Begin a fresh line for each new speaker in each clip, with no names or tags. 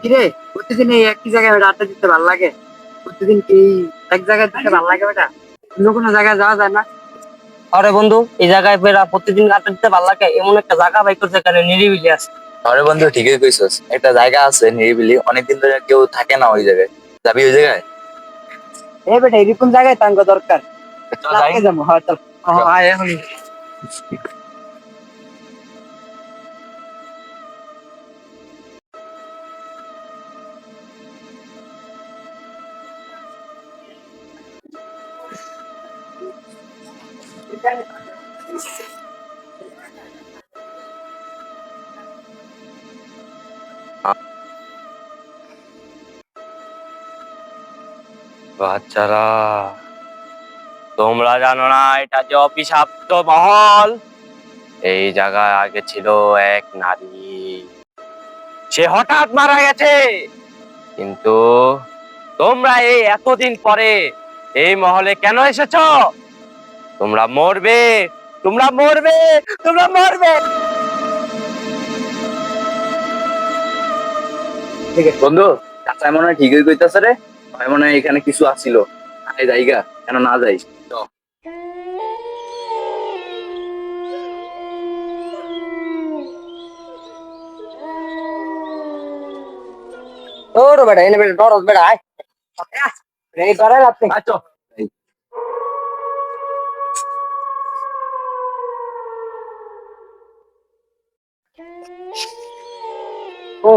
কিরে প্রতিদিন এই একই জায়গায় আড্ডা দিতে ভালো লাগে? প্রতিদিন কি এক জায়গায় দিতে ভালো লাগে ওটা? অন্য কোনো জায়গায় যাওয়া যায় না?
আরে বন্ধু এই জায়গায় ফেরা প্রতিদিন আড্ডা দিতে ভালো লাগে এমন একটা জায়গা বাই করছে এখানে নিরিবিলি আছে।
আরে বন্ধু ঠিকই কইছস একটা জায়গা আছে নিরিবিলি অনেকদিন ধরে কেউ থাকে না ওই জায়গায়। যাবি ওই জায়গায়?
এই বেটা এরকম জায়গায় তাঙ্গ দরকার।
চল যাই।
যাব হ্যাঁ চল। হ্যাঁ, এখন
বাচ্চারা, তোমরা জানো না, এটা যে অভিশাপ্ত মহল। এই জায়গায় আগে ছিল এক নারী। সে হঠাৎ মারা গেছে। কিন্তু তোমরা এই এতদিন পরে এই মহলে কেন এসেছ? তোমরা মরবে তোমরা মরবে তোমরা মরবে।
বন্ধু চাচা মনে হয় ঠিকই কইতাছে রে। ভাই মনে হয় এখানে কিছু আসিল আয় জায়গা কেন না যাই।
ওর বেটা এনে বেটা ডরস বেটা আয়। এই ডরে লাগতে
আয়
ও।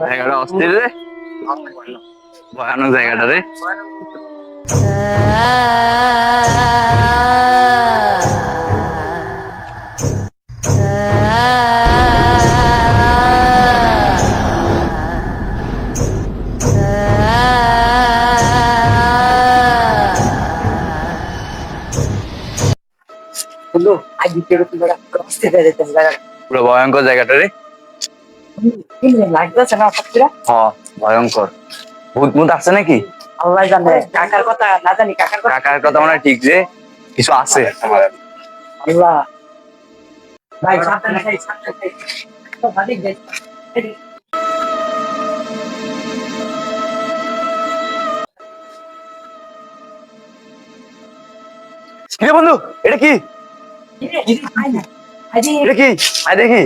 জায়গাটা অস্থির রে। ভয়ানক জায়গাটা রে। পুরো ভয়ঙ্কর জায়গাটা রে।
লাগতেছে না
হ ভয়ঙ্কর। ভূত মুত আছে নাকি?
আল্লাহ জানে কাকার কথা না জানি কাকার কথা
কাকার কথা মনে ঠিক যে কিছু আছে।
আল্লাহ। ভাই সাবধানে ভাই সাবধানে তো ভালো
কিরে বন্ধু এটা কি? এটা কি? আয় দেখি।